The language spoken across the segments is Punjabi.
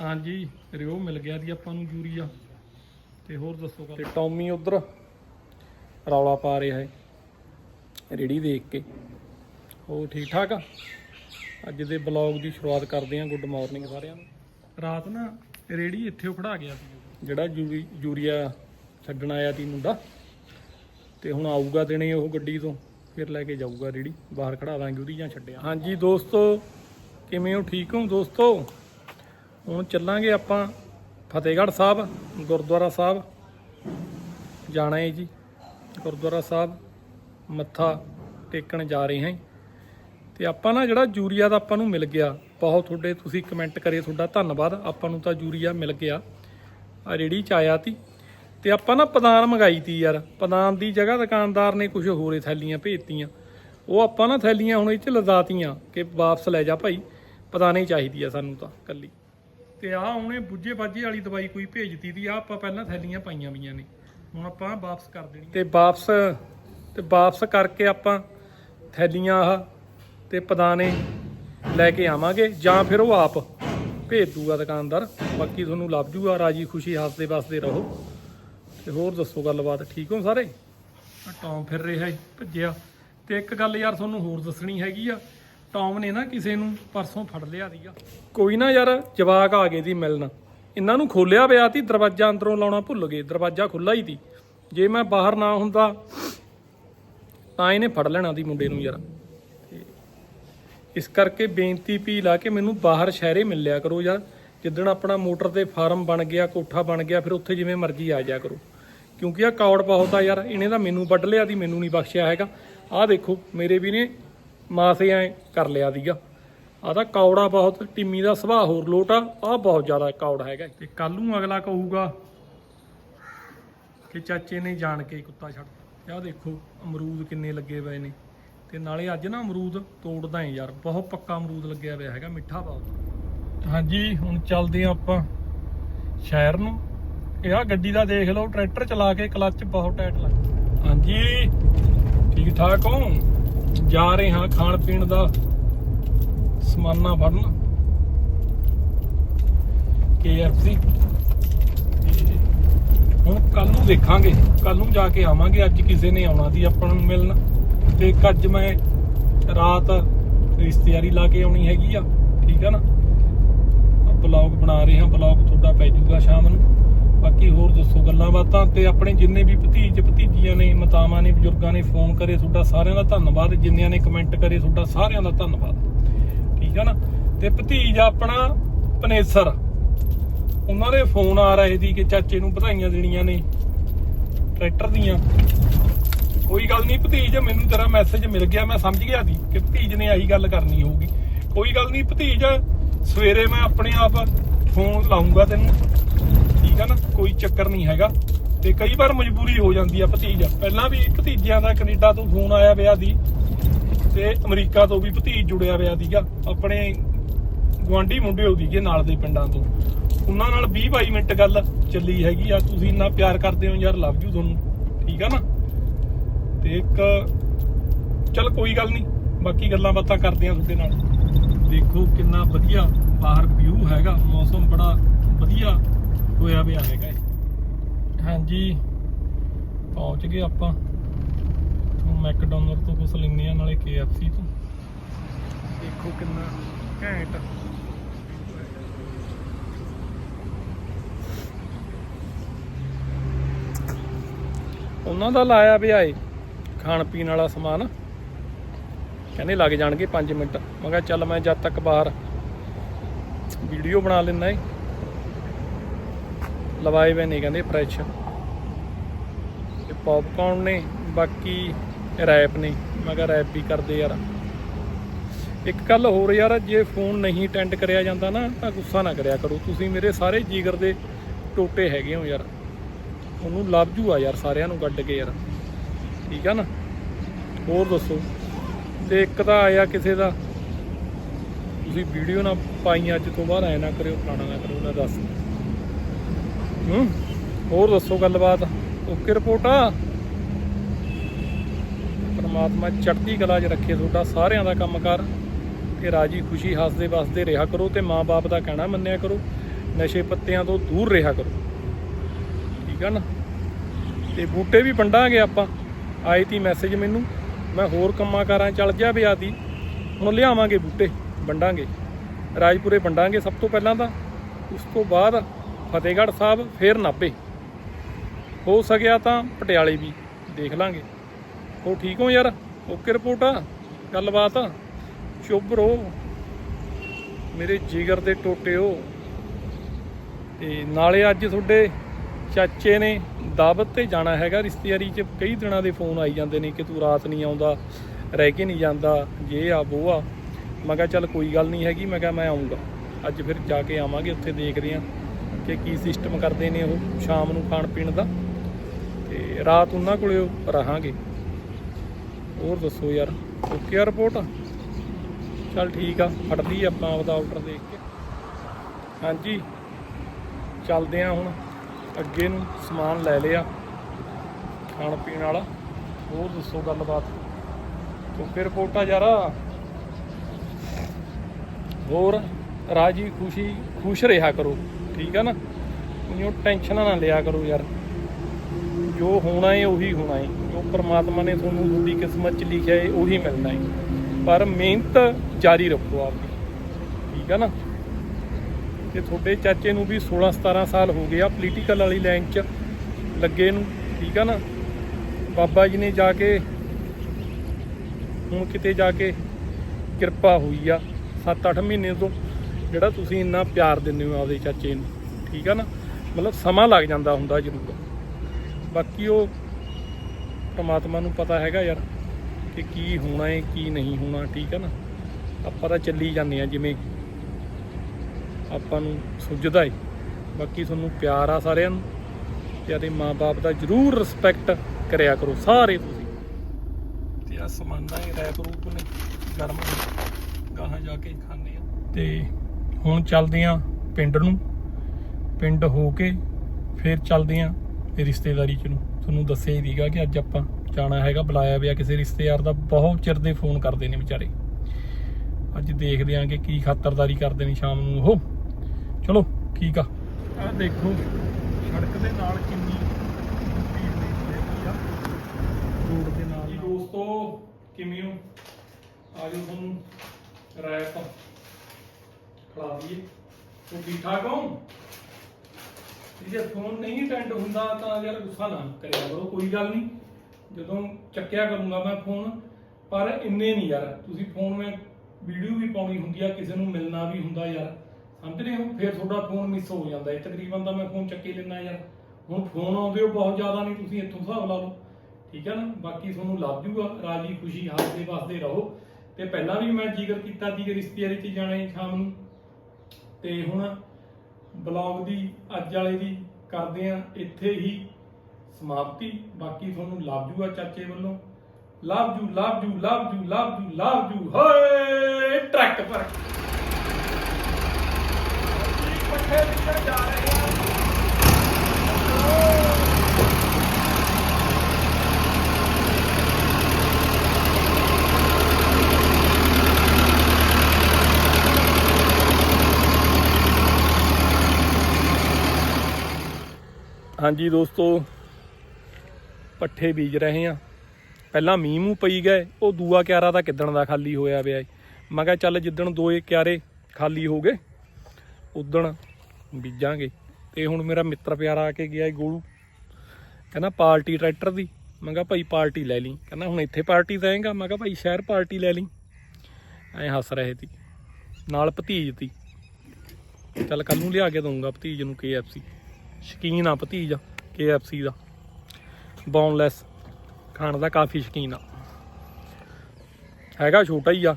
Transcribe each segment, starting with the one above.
ਹਾਂਜੀ ਰਿਓ ਮਿਲ ਗਿਆ ਦੀ ਆਪਾਂ ਨੂੰ ਯੂਰੀਆ। ਤੇ ਹੋਰ ਦੱਸੋ ਤੇ ਟੌਮੀ ਉਧਰ ਰੌਲਾ ਪਾ ਰਿਹਾ ਹੈ ਰੇੜੀ ਦੇਖ ਕੇ। ਉਹ ਠੀਕ ਠਾਕ ਆ? ਅੱਜ ਦੇ ਬਲੌਗ ਦੀ ਸ਼ੁਰੂਆਤ ਕਰਦੇ ਹਾਂ ਗੁੱਡ ਮਾਰਨਿੰਗ ਸਾਰਿਆਂ ਨੂੰ। ਰਾਤ ਨਾ ਰੇੜੀ ਇੱਥੇ ਖੜਾ ਗਿਆ ਸੀ। ਜਿਹੜਾ ਯੂਰੀ ਯੂਰੀਆ ਛੱਡਣ ਆਇਆ ਸੀ ਮੁੰਡਾ ਤੇ ਹੁਣ ਆਊਗਾ ਦਿਨੇ ਉਹ ਗੱਡੀ ਤੋਂ ਫਿਰ ਲੈ ਕੇ ਜਾਊਗਾ ਰੇੜੀ ਬਾਹਰ ਖੜਾ ਦਾਂਗੇ ਉਹਦੀ ਜਾਂ ਛੱਡਿਆ। ਹਾਂਜੀ ਦੋਸਤੋ ਕਿਵੇਂ ਹੋ? ਠੀਕ ਹੋ ਦੋਸਤੋ? ਹੁਣ ਚੱਲਾਂਗੇ ਆਪਾਂ ਫਤਿਹਗੜ੍ਹ ਸਾਹਿਬ, ਗੁਰਦੁਆਰਾ ਸਾਹਿਬ। ਜਾਣਾ ਹੈ ਜੀ। ਗੁਰਦੁਆਰਾ ਸਾਹਿਬ ਮੱਥਾ ਟੇਕਣ ਜਾ ਰਹੇ ਹਾਂ ਤੇ ਆਪਾਂ ਨਾ ਜਿਹੜਾ ਯੂਰੀਆ ਦਾ ਆਪਾਂ ਨੂੰ ਮਿਲ ਗਿਆ, ਬਹੁਤ ਤੁਹਾਡੇ ਤੁਸੀਂ ਕਮੈਂਟ ਕਰੇ ਤੁਹਾਡਾ ਧੰਨਵਾਦ। ਆਪਾਂ ਨੂੰ ਤਾਂ ਯੂਰੀਆ ਮਿਲ ਗਿਆ। ਆ ਰੇੜੀ ਚ ਆਇਆ ਤੀ। ਤੇ ਆਪਾਂ ਨਾ ਪਦਾਨ ਮੰਗਾਈ ਤੀ ਯਾਰ। ਪਦਾਨ ਦੀ ਜਗ੍ਹਾ ਦੁਕਾਨਦਾਰ ਨੇ ਕੁਝ ਹੋਰੇ ਥੈਲੀਆਂ ਭੇਜਤੀਆਂ। ਉਹ ਆਪਾਂ ਨਾ ਥੈਲੀਆਂ ਹੁਣ ਇਹ ਚ ਲਦਾਤੀਆਂ ਕਿ ਵਾਪਸ ਲੈ ਜਾ ਭਾਈ। ਪਦਾਨੇ ਚਾਹੀਦੀ ਆ ਸਾਨੂੰ ਤਾਂ, ਕੱਲੀ। ਤੇ ਆ ਉਹਨੇ ਬੁੱਝੇ ਬਾਝੇ ਵਾਲੀ ਦਵਾਈ ਕੋਈ ਭੇਜਤੀ ਦੀ ਆ ਆਪਾਂ ਪਹਿਲਾਂ ਥੈਲੀਆਂ ਪਾਈਆਂ ਵੀਆਂ ਨੇ। ਹੁਣ ਆਪਾਂ ਵਾਪਸ ਕਰ ਦੇਣੀ ਤੇ ਵਾਪਸ ਤੇ ਵਾਪਸ ਕਰਕੇ ਆਪਾਂ ਥੈਲੀਆਂ ਆਹ ਤੇ ਪਦਾਨੇ ਲੈ ਕੇ ਆਵਾਂਗੇ ਜਾਂ ਫਿਰ ਉਹ ਆਪ ਭੇਜ ਦੂਗਾ ਦੁਕਾਨਦਾਰ। ਬਾਕੀ ਤੁਹਾਨੂੰ ਲੱਭ ਜੂਗਾ ਰਾਜੀ ਖੁਸ਼ੀ ਹੱਸਦੇ ਵਸਦੇ ਰਹੋ। ਤੇ ਹੋਰ ਦੱਸੋ ਗੱਲਬਾਤ ਠੀਕ ਹੋ ਸਾਰੇ? ਆਹ ਟੌਮ ਫਿਰ ਰਿਹਾ ਭੱਜਿਆ। ਤੇ ਇੱਕ ਗੱਲ ਯਾਰ ਤੁਹਾਨੂੰ ਹੋਰ ਦੱਸਣੀ ਹੈਗੀ ਆ ਟੌਮ ਨੇ ਨਾ ਕਿਸੇ ਨੂੰ ਪਰਸੋਂ ਫੜ ਲਿਆ ਸੀਗਾ। ਕੋਈ ਨਾ ਯਾਰ, ਜਵਾਕ ਆ ਗਏ ਸੀ ਮਿਲਣ। ਇਹਨਾਂ ਨੂੰ ਖੋਲਿਆ ਪਿਆ ਸੀ, ਦਰਵਾਜ਼ਾ ਅੰਦਰੋਂ ਲਾਉਣਾ ਭੁੱਲ ਗਏ, ਦਰਵਾਜ਼ਾ ਖੁੱਲਾ ਹੀ ਸੀ। ਜੇ ਮੈਂ ਬਾਹਰ ਨਾ ਹੁੰਦਾ, ਤਾਂ ਇਹਨੇ ਫੜ ਲੈਣਾ ਸੀ ਮੁੰਡੇ ਨੂੰ ਯਾਰ। ਇਸ ਕਰਕੇ ਬੇਨਤੀ ਵੀ ਲਾ ਕੇ ਮੈਨੂੰ ਬਾਹਰ ਸ਼ਹਿਰੇ ਮਿਲ ਲਿਆ ਕਰੋ ਯਾਰ। ਜਿੱਦਣ ਆਪਣਾ ਮੋਟਰ ਤੇ ਫਾਰਮ ਬਣ ਗਿਆ, ਕੋਠਾ ਬਣ ਗਿਆ, ਫਿਰ ਉੱਥੇ ਜਿਵੇਂ ਮਰਜ਼ੀ ਆ ਜਾ ਕਰੋ। ਕਿਉਂਕਿ ਆ ਕੌੜ ਬਹੁਤ ਆ ਯਾਰ, ਇਹਨੇ ਤਾਂ ਮੈਨੂੰ ਵੱਢ ਲਿਆ ਦੀ ਮੈਨੂੰ ਨਹੀਂ ਬਖਸ਼ਿਆ ਹੈਗਾ। ਆਹ ਦੇਖੋ, ਮੇਰੇ ਵੀ ਨੇ ਮਾਸੇ ਐ ਕਰ ਲਿਆ ਦੀਗਾ ਆ ਤਾਂ ਕੌੜਾ ਬਹੁਤ, ਟਿੰਮੀ ਦਾ ਸੁਭਾਅ ਹੋਰ ਲੋਟ ਆ। ਬਹੁਤ ਜ਼ਿਆਦਾ ਕੌੜਾ ਹੈਗਾ ਤੇ ਕੱਲ ਨੂੰ ਅਗਲਾ ਕਹੂਗਾ ਕਿ ਚਾਚੇ ਨੇ ਜਾਣ ਕੇ ਕੁੱਤਾ ਛੱਡ ਆਹ ਦੇਖੋ, ਅਮਰੂਦ ਕਿੰਨੇ ਲੱਗੇ ਪਏ ਨੇ। ਤੇ ਨਾਲੇ ਅੱਜ ਨਾ ਅਮਰੂਦ ਤੋੜਦਾ ਹੈ ਯਾਰ। ਬਹੁਤ ਪੱਕਾ ਅਮਰੂਦ ਲੱਗਿਆ ਹੋਇਆ ਹੈਗਾ, ਮਿੱਠਾ ਬਹੁਤ। ਹਾਂਜੀ, ਹੁਣ ਚੱਲਦੇ ਆ ਆਪਾਂ ਸ਼ਹਿਰ ਨੂੰ। ਇਹ ਆ ਗੱਡੀ ਦਾ ਦੇਖ ਲਓ, ਟਰੈਕਟਰ ਚਲਾ ਕੇ ਕਲੱਚ ਬਹੁਤ ਟਾਈਟ ਲੱਗ ਹਾਂਜੀ ਠੀਕ ਠਾਕ ਹੋ? ਜਾ ਰਹੇ ਹਾਂ ਖਾਣ ਪੀਣ ਦਾ ਸਮਾਨਾ ਫੜਨ KFC ਹੁਣ ਕੱਲ ਨੂੰ ਦੇਖਾਂਗੇ ਕੱਲ ਨੂੰ ਜਾ ਕੇ ਆਵਾਂਗੇ, ਅੱਜ ਕਿਸੇ ਨੇ ਆਉਣਾ ਦੀ ਆਪਾਂ ਨੂੰ ਮਿਲਣ। ਤੇ ਅੱਜ ਮੈਂ ਰਾਤ ਰਿਸ਼ਤੇਦਾਰੀ ਲਾ ਕੇ ਆਉਣੀ ਹੈਗੀ ਆ, ਠੀਕ ਆ ਨਾ? ਬਲੌਗ ਬਣਾ ਰਹੇ ਹਾਂ ਬਲੌਗ ਤੁਹਾਡਾ ਪੈ ਜਾਊਗਾ ਸ਼ਾਮ ਨੂੰ। ਬਾਕੀ ਹੋਰ ਦੱਸੋ ਗੱਲਾਂ ਬਾਤਾਂ ਤੇ ਆਪਣੇ ਜਿੰਨੇ ਵੀ ਭਤੀਜ ਭਤੀਜੀਆਂ ਨੇ, ਮਾਤਾਵਾਂ ਨੇ, ਬਜ਼ੁਰਗਾਂ ਨੇ ਫੋਨ ਕਰੇ, ਤੁਹਾਡਾ ਸਾਰਿਆਂ ਦਾ ਧੰਨਵਾਦ। ਜਿੰਨਿਆਂ ਨੇ ਕਮੈਂਟ ਕਰੇ, ਤੁਹਾਡਾ ਸਾਰਿਆਂ ਦਾ ਧੰਨਵਾਦ। ਠੀਕ ਹੈ ਨਾ? ਤੇ ਭਤੀਜ ਆਪਣਾ ਪਨੇਸਰ। ਉਹਨਾਂ ਦੇ ਫੋਨ ਆ ਰਹੇ ਸੀ ਕਿ ਚਾਚੇ ਨੂੰ ਵਧਾਈਆਂ ਦੇਣੀਆਂ ਨੇ, ਟਰੈਕਟਰ ਦੀਆਂ। ਕੋਈ ਗੱਲ ਨਹੀਂ ਭਤੀਜ, ਮੈਨੂੰ ਤੇਰਾ ਮੈਸੇਜ ਮਿਲ ਗਿਆ, ਮੈਂ ਸਮਝ ਗਿਆ ਸੀ ਕਿ ਭਤੀਜ ਨੇ ਆਹੀ ਗੱਲ ਕਰਨੀ ਹੋਊਗੀ। ਕੋਈ ਗੱਲ ਨਹੀਂ ਭਤੀਜ, ਸਵੇਰੇ ਮੈਂ ਆਪਣੇ ਆਪ ਫੋਨ ਲਾਉਂਗਾ ਤੈਨੂੰ। ਠੀਕ ਆ ਨਾ, ਕੋਈ ਚੱਕਰ ਨਹੀਂ ਹੈਗਾ। ਤੇ ਕਈ ਵਾਰ ਮਜਬੂਰੀ ਹੋ ਜਾਂਦੀ ਆ ਭਤੀਜਾ। ਪਹਿਲਾਂ ਵੀ ਭਤੀਜਿਆਂ ਦਾ ਕੈਨੇਡਾ ਤੋਂ ਫੋਨ ਆਇਆ ਪਿਆ ਸੀ ਤੇ ਅਮਰੀਕਾ ਤੋਂ ਵੀ ਭਤੀਜ ਜੁੜਿਆ ਪਿਆ ਸੀਗਾ। ਆਪਣੇ ਗਵਾਂਢੀ ਮੁੰਡੇ ਹੋ ਸੀਗੇ ਨਾਲ ਦੇ ਪਿੰਡਾਂ ਤੋਂ। ਉਹਨਾਂ ਨਾਲ 20 22 ਮਿੰਟ ਗੱਲ ਚੱਲੀ ਹੈਗੀ ਆ। ਤੁਸੀਂ ਇੰਨਾ ਪਿਆਰ ਕਰਦੇ ਹੋ ਯਾਰ ਲਵ ਯੂ ਤੁਹਾਨੂੰ। ਠੀਕ ਆ ਨਾ? ਤੇ ਇੱਕ ਚਲ ਕੋਈ ਗੱਲ ਨਹੀਂ, ਬਾਕੀ ਗੱਲਾਂ ਬਾਤਾਂ ਕਰਦੇ ਆ ਤੁਹਾਡੇ ਨਾਲ। ਦੇਖੋ ਕਿੰਨਾ ਵਧੀਆ ਬਾਹਰ ਵਿਊ ਹੈਗਾ। ਮੌਸਮ ਬੜਾ ਵਧੀਆ। ਹੋਇਆ ਪਿਆ ਹੈਗਾ ਹਾਂਜੀ, ਪਹੁੰਚ ਗਏ ਆਪਾਂ। ਹੁਣ ਮੈਕਡੋਨਲਡ ਤੋਂ ਕੁਝ ਲੈਂਦੇ ਆ, ਨਾਲੇ KFC ਤੋਂ। ਦੇਖੋ ਕਿੰਨਾ ਘੈਂਟ। ਉਹਨਾਂ ਦਾ ਲਾਇਆ ਪਿਆ ਏ ਖਾਣ ਪੀਣ ਵਾਲਾ ਸਮਾਨ। ਕਹਿੰਦੇ ਲੱਗ ਜਾਣਗੇ 5 ਮਿੰਟ। ਮੈਂ ਕਿਹਾ ਚੱਲ ਮੈਂ ਜਦ ਤੱਕ ਬਾਹਰ ਵੀਡੀਓ ਬਣਾ ਲੈਂਦਾ ਏ। ਲਵਾਏ ਵੇ ਨੇ ਕਹਿੰਦੇ ਫਰੈਸ਼ ਤੇ ਪੌਪਕਾਰਨ ਨੇ, ਬਾਕੀ ਰੈਪ ਨੇ। ਮੈਂ ਕਿਹਾ ਰੈਪ ਵੀ ਕਰਦੇ ਯਾਰ। ਇੱਕ ਗੱਲ ਹੋਰ ਯਾਰ, ਜੇ ਫੋਨ ਨਹੀਂ ਅਟੈਂਡ ਕਰਿਆ ਜਾਂਦਾ ਨਾ, ਤਾਂ ਗੁੱਸਾ ਨਾ ਕਰਿਆ ਕਰੋ। ਤੁਸੀਂ ਮੇਰੇ ਸਾਰੇ ਜੀਗਰ ਦੇ ਟੋਟੇ ਹੈਗੇ ਹੋ ਯਾਰ। ਉਹਨੂੰ ਲੱਭ ਆ ਯਾਰ, ਸਾਰਿਆਂ ਨੂੰ ਗੱਡ ਕੇ ਯਾਰ। ਠੀਕ ਆ ਨਾ? ਹੋਰ ਦੱਸੋ? ਤੇ ਇੱਕ ਤਾਂ ਆਇਆ ਕਿਸੇ ਦਾ, ਤੁਸੀਂ ਵੀਡੀਓ ਨਾ ਪਾਈ ਅੱਜ ਤੋਂ ਬਾਅਦ, ਐ ਨਾ ਕਰਿਓ, ਫਲਾਣਾ ਨਾ ਕਰਿਓ ਨਾ ਦੱਸ ਹੂੰ, ਹੋਰ ਦੱਸੋ ਗੱਲਬਾਤ? Okay report? ਆ ਪਰਮਾਤਮਾ ਚੜ੍ਹਦੀ ਕਲਾ 'ਚ ਰੱਖੇ ਤੁਹਾਡਾ ਸਾਰਿਆਂ ਦਾ ਕੰਮਕਾਰ। ਤੇ ਰਾਜੀ ਖੁਸ਼ੀ ਹੱਸਦੇ ਵਸਦੇ ਰਿਹਾ ਕਰੋ ਤੇ ਮਾਂ-ਬਾਪ ਦਾ ਕਹਿਣਾ ਮੰਨਿਆ ਕਰੋ। ਨਸ਼ੇ ਪੱਤਿਆਂ ਤੋਂ ਦੂਰ ਰਿਹਾ ਕਰੋ। ਠੀਕ ਆ ਨਾ? ਤੇ ਬੂਟੇ ਵੀ ਵੰਡਾਂਗੇ ਆਪਾਂ। ਆਏ ਤੀ ਮੈਸੇਜ ਮੈਨੂੰ, ਮੈਂ ਹੋਰ ਕੰਮਾਂ ਕਾਰਾਂ ਚੱਲ ਗਿਆ ਵੀ ਹੁਣ ਲਿਆਵਾਂਗੇ ਬੂਟੇ, ਵੰਡਾਂਗੇ। ਰਾਜਪੁਰੇ ਵੰਡਾਂਗੇ ਸਭ ਤੋਂ ਪਹਿਲਾਂ ਤਾਂ। ਉਸ ਤੋਂ ਬਾਅਦ ਫਤਿਹਗੜ੍ਹ ਸਾਹਿਬ ਫਿਰ ਨਾਭੇ। ਹੋ ਸਕਿਆ ਤਾਂ ਪਟਿਆਲੇ ਵੀ, ਦੇਖ ਲਾਂਗੇ। ਉਹ ਠੀਕ ਹੋ ਯਾਰ? ਓਕੇ ਰਿਪੋਰਟ ਆ ਗੱਲਬਾਤ। ਚੁੱਭ ਚੁੱਪ ਰਹੋ। ਮੇਰੇ ਜਿਗਰ ਦੇ ਟੋਟੇ ਹੋ ਤੇ ਨਾਲੇ ਅੱਜ ਤੁਹਾਡੇ ਚਾਚੇ ਨੇ ਦਾਵਤ ਤੇ ਜਾਣਾ ਹੈਗਾ ਰਿਸ਼ਤੇਦਾਰੀ 'ਚ। ਕਈ ਦਿਨਾਂ ਦੇ ਫੋਨ ਆਈ ਜਾਂਦੇ ਨੇ ਕਿ ਤੂੰ ਰਾਤ ਨਹੀਂ ਆਉਂਦਾ, ਰਹਿ ਕੇ ਨਹੀਂ ਜਾਂਦਾ, ਜੇ ਆ ਉਹ ਆ। ਮੈਂ ਕਿਹਾ, ਚੱਲ ਕੋਈ ਗੱਲ ਨਹੀਂ ਹੈਗੀ, ਮੈਂ ਕਿਹਾ, ਮੈਂ ਆਉਂਗਾ। ਅੱਜ ਫਿਰ ਜਾ ਕੇ ਆਵਾਂਗੇ, ਉੱਥੇ ਦੇਖਦੇ ਆ। ਕਿ ਕੀ ਸਿਸਟਮ ਕਰਦੇ ਨੇ ਉਹ ਸ਼ਾਮ ਨੂੰ ਖਾਣ ਪੀਣ ਦਾ। ਤੇ ਰਾਤ ਉਹਨਾਂ ਕੋਲੇ ਰਹਾਂਗੇ। ਹੋਰ ਦੱਸੋ ਯਾਰ ਓਕੇ ਆ ਰਿਪੋਰਟ ਚੱਲ ਠੀਕ ਆ ਫੜਦੀ ਆਪਾਂ ਆਪਦਾ ਆਰਡਰ ਦੇਖ ਕੇ। ਹਾਂਜੀ, ਚੱਲਦੇ ਆ ਹੁਣ, ਅੱਗੇ ਨੂੰ ਸਮਾਨ ਲੈ ਲਿਆ, ਖਾਣ ਪੀਣ ਵਾਲਾ। ਹੋਰ ਦੱਸੋ ਗੱਲਬਾਤ? ਓਕੇ ਰਿਪੋਰਟ ਆ ਯਾਰ। ਹੋਰ, ਰਾਜੀ ਖੁਸ਼ੀ, ਖੁਸ਼ ਰਿਹਾ ਕਰੋ। ਠੀਕ ਆ ਨਾ? ਉਹ ਟੈਨਸ਼ਨਾਂ ਨਾ ਲਿਆ ਕਰੋ ਯਾਰ। ਜੋ ਹੋਣਾ ਹੈ ਉਹੀ ਹੋਣਾ ਹੈ ਜੋ ਪਰਮਾਤਮਾ ਨੇ ਤੁਹਾਨੂੰ ਤੁਹਾਡੀ ਕਿਸਮਤ 'ਚ ਲਿਖਿਆ ਹੈ ਉਹੀ ਮਿਲਣਾ ਹੈ ਪਰ ਮਿਹਨਤ ਜਾਰੀ ਰੱਖੋ ਆਪਦੀ ਠੀਕ ਆ ਨਾ? ਤੇ ਤੁਹਾਡੇ ਚਾਚੇ ਨੂੰ ਵੀ 16 17 ਸਾਲ ਹੋ ਗਏ ਆ ਪੋਲੀਟੀਕਲ ਵਾਲੀ ਲਾਈਨ 'ਚ ਲੱਗੇ ਨੂੰ। ਠੀਕ ਆ ਨਾ? ਬਾਬਾ ਜੀ ਨੇ ਜਾ ਕੇ, ਹੁਣ ਕਿਤੇ ਜਾ ਕੇ ਕਿਰਪਾ ਹੋਈ ਆ। 7-8 ਮਹੀਨੇ ਤੋਂ ਜਿਹੜਾ ਤੁਸੀਂ ਇੰਨਾ ਪਿਆਰ ਦਿੰਦੇ ਹੋ ਆਪਦੇ ਚਾਚੇ ਨੂੰ, ਠੀਕ ਆ ਨਾ? ਮਤਲਬ ਸਮਾਂ ਲੱਗ ਜਾਂਦਾ ਹੁੰਦਾ ਜ਼ਰੂਰ। ਬਾਕੀ ਉਹ ਪਰਮਾਤਮਾ ਨੂੰ ਪਤਾ ਹੈਗਾ ਯਾਰ ਕਿ ਕੀ ਹੋਣਾ ਹੈ ਕੀ ਨਹੀਂ ਹੋਣਾ, ਠੀਕ ਹੈ ਨਾ? ਆਪਾਂ ਤਾਂ ਚੱਲੀ ਜਾਂਦੇ ਆ ਜਿਵੇਂ ਆਪਾਂ ਨੂੰ ਸੁਝਦਾ ਏ। ਬਾਕੀ ਤੁਹਾਨੂੰ ਪਿਆਰ ਆ ਸਾਰਿਆਂ ਨੂੰ ਤੇ ਆਦੇ ਮਾਪੇ ਦਾ ਜਰੂਰ ਰਿਸਪੈਕਟ ਕਰਿਆ ਕਰੋ ਸਾਰੇ ਤੁਸੀਂ। ਤੇ ਆ ਸਮਾਨਾ ਇਹ ਰੈਪ ਰੂਪ ਨੇ, ਗਰਮ ਗਾਹਾਂ ਜਾ ਕੇ ਖਾਣੇ ਆ। ਤੇ ਹੁਣ ਚੱਲਦੇ ਆ ਪਿੰਡ ਨੂੰ ਪਿੰਡ ਹੋ ਕੇ ਫਿਰ ਚੱਲਦੇ ਆ ਰਿਸ਼ਤੇਦਾਰੀ ਚ ਨੂੰ। ਤੁਹਾਨੂੰ ਦੱਸਿਆ ਹੀ ਦੀਗਾ ਕਿ ਅੱਜ ਆਪਾਂ ਜਾਣਾ ਹੈਗਾ ਬੁਲਾਇਆ ਪਿਆ ਕਿਸੇ ਰਿਸ਼ਤੇਦਾਰ ਦਾ ਬਹੁਤ ਚਿਰ ਦੇ ਫੋਨ ਕਰਦੇ ਨੇ ਵਿਚਾਰੇ। ਅੱਜ ਦੇਖਦੇ ਆਂ ਕਿ ਕੀ ਖਾਤਰਦਾਰੀ ਕਰਦੇ ਨੇ ਸ਼ਾਮ ਨੂੰ ਉਹ। ਚਲੋ ਠੀਕ ਆ। ਆ ਦੇਖੋ ਸੜਕ ਦੇ ਨਾਲ ਕਿੰਨੀ ਭੀੜ ਦੇਖੀ ਆ। ਰੋਡ ਦੇ ਨਾਲ ਜੀ ਦੋਸਤੋ ਕਿਵੇਂ ਹੋ? ਆਜੋ ਤੁਹਾਨੂੰ ਰੈਪ ਖਿਲਾ ਦਈਏ ਉਹ ਠੀਕ ਠਾਕ ਹੋ? ਜੇ ਫੋਨ ਨਹੀਂ ਅਟੈਂਡ ਹੁੰਦਾ ਤਾਂ ਯਾਰ ਗੁੱਸਾ ਨਾ ਕਰਿਆ ਕਰੋ, ਕੋਈ ਗੱਲ ਨਹੀਂ। ਜਦੋਂ ਚੱਕਿਆ ਕਰੂੰਗਾ ਮੈਂ ਫੋਨ, ਪਰ ਇੰਨੇ ਨਹੀਂ ਯਾਰ। ਤੁਸੀਂ ਫੋਨ ਮੈਂ ਵੀਡੀਓ ਵੀ ਪਾਉਣੀ ਹੁੰਦੀ ਆ, ਕਿਸੇ ਨੂੰ ਮਿਲਣਾ ਵੀ ਹੁੰਦਾ ਯਾਰ। ਸਮਝ ਰਹੇ ਹੋ? ਫਿਰ ਤੁਹਾਡਾ ਫੋਨ ਮਿਸ ਹੋ ਜਾਂਦਾ ਹੈ। ਤਕਰੀਬਨ ਤਾਂ ਮੈਂ ਫੋਨ ਚੱਕੇ ਲੈਣਾ ਯਾਰ। ਹੁਣ ਫੋਨ ਆਉਂਦੇ ਹੋ ਬਹੁਤ ਜ਼ਿਆਦਾ ਨਹੀਂ, ਤੁਸੀਂ ਇੱਥੋਂ ਹਿਸਾਬ ਲਾ ਲਓ। ਠੀਕ ਹੈ ਨਾ? ਬਾਕੀ ਤੁਹਾਨੂੰ ਲੱਭ ਜੂਗਾ। ਰਾਜੀ ਖੁਸ਼ੀ ਹੱਸਦੇ ਵਸਦੇ ਰਹੋ। ਤੇ ਪਹਿਲਾਂ ਵੀ ਮੈਂ ਜ਼ਿਕਰ ਕੀਤਾ ਸੀ ਕਿ ਰਿਸ਼ਤੇਦਾਰੀ 'ਚ ਜਾਣਾ ਹੈ ਸ਼ਾਮ ਨੂੰ। ਤੇ ਹੁਣ ਬਲੌਗ ਦੀ ਅੱਜ ਵਾਲੇ ਦੀ ਕਰਦੇ ਆ ਇੱਥੇ ਹੀ ਸਮਾਪਤੀ। ਬਾਕੀ ਤੁਹਾਨੂੰ ਲਵ ਜੂ ਆ ਚਾਚੇ ਵੱਲੋਂ। ਲਵ ਜੂ ਲਵ ਜੂ ਲਵ ਜੂ ਲਵ ਜੂ ਲਵ ਜੂ ਹੋਏ, ਟਰੱਕ ਪਰ ਪੱਠੇ ਵਿੱਚ ਜਾ ਰਹੇ ਆ ਹਾਂਜੀ ਦੋਸਤੋ, ਪੱਠੇ ਬੀਜ ਰਹੇ ਆ ਪਹਿਲਾਂ ਮੀਂਹ ਮੂੰਹ ਪਈ ਗਏ, ਉਹ ਦੂਆ ਕਿਆਰਾ ਤਾਂ ਕਿੱਦਣ ਦਾ ਖਾਲੀ ਹੋਇਆ ਪਿਆ ਮੈਂ ਕਿਹਾ ਚੱਲ ਜਿੱਦਣ ਦੋਏ ਕਿਆਰੇ ਖਾਲੀ ਹੋ ਗਏ, ਉਦਣ ਬੀਜਾਂਗੇ। ਤੇ ਹੁਣ ਮੇਰਾ ਮਿੱਤਰ ਪਿਆਰਾ ਆ ਕੇ ਗਿਆ ਗੋਲੂ। ਕਹਿੰਦਾ ਪਾਰਟੀ ਟਰੈਕਟਰ ਦੀ। ਮੈਂ ਕਿਹਾ, ਭਾਈ ਪਾਰਟੀ ਲੈ ਲਈ। ਕਹਿੰਦਾ, ਹੁਣ ਇੱਥੇ ਪਾਰਟੀ ਦੇਏਗਾ ਮੈਂ ਕਿਹਾ, ਭਾਈ ਸ਼ਹਿਰ ਪਾਰਟੀ ਲੈ ਲਈ। ਐ ਹੱਸ ਰਹੇ ਤੀ ਨਾਲ ਭਤੀਜ ਤੀ। ਚੱਲ ਕੱਲ ਨੂੰ ਲਿਆ ਕੇ ਦਊਂਗਾ ਭਤੀਜ ਨੂੰ KFC ਸ਼ਕੀਨ ਆ ਭਤੀਜ KFC ਦਾ। ਬੌਨਲੈਸ ਖਾਣ ਦਾ ਕਾਫੀ ਸ਼ਕੀਨ ਆ। ਹੈਗਾ ਛੋਟਾ ਹੀ ਆ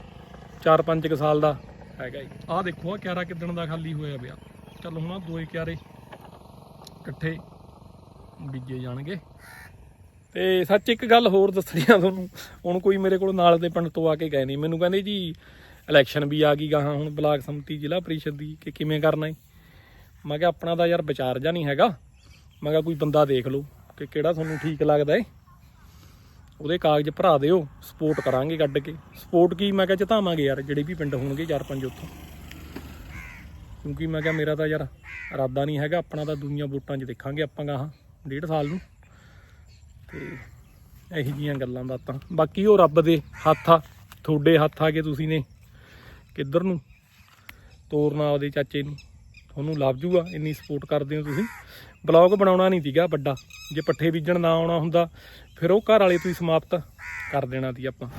4-5 ਕੁ ਸਾਲ ਦਾ ਹੈਗਾ ਹੀ। ਆਹ ਦੇਖੋ ਆ ਕਿਆਰਾ ਕਿਦਣ ਦਾ ਖਾਲੀ ਹੋਇਆ ਪਿਆ। ਚੱਲ ਹੁਣ ਆਹ ਦੋਏ ਕਿਆਰੇ ਇਕੱਠੇ ਬੀਜੇ ਜਾਣਗੇ। ਤੇ ਸੱਚ ਇੱਕ ਗੱਲ ਹੋਰ ਦੱਸਣੀ ਆ ਤੁਹਾਨੂੰ, ਹੁਣ ਕੋਈ ਮੇਰੇ ਕੋਲ ਨਾਲ ਦੇ ਪਿੰਡ ਤੋਂ ਆ ਕੇ ਗਏ ਨਹੀਂ। ਮੈਨੂੰ ਕਹਿੰਦੇ ਜੀ ਇਲੈਕਸ਼ਨ ਵੀ ਆ ਗਈ ਗਾਹਾਂ ਹੁਣ ਬਲਾਕ ਸੰਮਤੀ ਜ਼ਿਲ੍ਹਾ ਪ੍ਰੀਸ਼ਦ ਦੀ, ਕਿ ਕਿਵੇਂ ਕਰਨਾ ਹੈ ਮੈਂ ਕਿਹਾ ਆਪਣਾ ਤਾਂ ਯਾਰ ਵਿਚਾਰ ਜਾਂ ਨਹੀਂ ਹੈਗਾ। ਮੈਂ ਕਿਹਾ ਕੋਈ ਬੰਦਾ ਦੇਖ ਲਓ ਕਿ ਕਿਹੜਾ ਤੁਹਾਨੂੰ ਠੀਕ ਲੱਗਦਾ ਏ। ਉਹਦੇ ਕਾਗਜ਼ ਭਰਾ ਦਿਓ ਸਪੋਰਟ ਕਰਾਂਗੇ ਕੱਢ ਕੇ। ਸਪੋਰਟ ਕੀ? ਮੈਂ ਕਿਹਾ ਜਿਤਾਵਾਂਗੇ ਯਾਰ, ਜਿਹੜੇ ਵੀ ਪਿੰਡ ਹੋਣਗੇ ਚਾਰ ਪੰਜ ਉੱਥੋਂ। ਕਿਉਂਕਿ ਮੈਂ ਕਿਹਾ ਮੇਰਾ ਤਾਂ ਯਾਰ ਇਰਾਦਾ ਨਹੀਂ ਹੈਗਾ, ਆਪਣਾ ਤਾਂ ਦੁਨੀਆ ਵੋਟਾਂ 'ਚ ਦੇਖਾਂਗੇ ਆਪਾਂ ਗਾਹਾਂ, ਡੇਢ ਸਾਲ ਨੂੰ। ਤੇ ਇਹੀ ਜੀਆਂ ਗੱਲਾਂ ਬਾਤਾਂ। ਬਾਕੀ ਉਹ ਰੱਬ ਦੇ ਹੱਥ ਆ, ਤੁਹਾਡੇ ਹੱਥ ਆ ਕੇ ਤੁਸੀਂ ਨੇ। ਕਿੱਧਰ ਨੂੰ? ਤੋਰਨਾ ਉਹਦੇ ਚਾਚੇ ਨੂੰ। ਤੁਹਾਨੂੰ ਲੱਭ ਜੂਗਾ, ਇੰਨੀ ਸਪੋਰਟ ਕਰਦੇ ਹੋ ਤੁਸੀਂ। ਬਲੌਗ ਬਣਾਉਣਾ ਨਹੀਂ ਸੀਗਾ ਵੱਡਾ। ਜੇ ਪੱਠੇ ਬੀਜਣ ਨਾ ਆਉਣਾ ਹੁੰਦਾ, ਫਿਰ ਉਹ ਘਰ ਵਾਲੇ ਤੁਸੀਂ ਸਮਾਪਤ ਕਰ ਦੇਣਾ ਸੀ ਆਪਾਂ।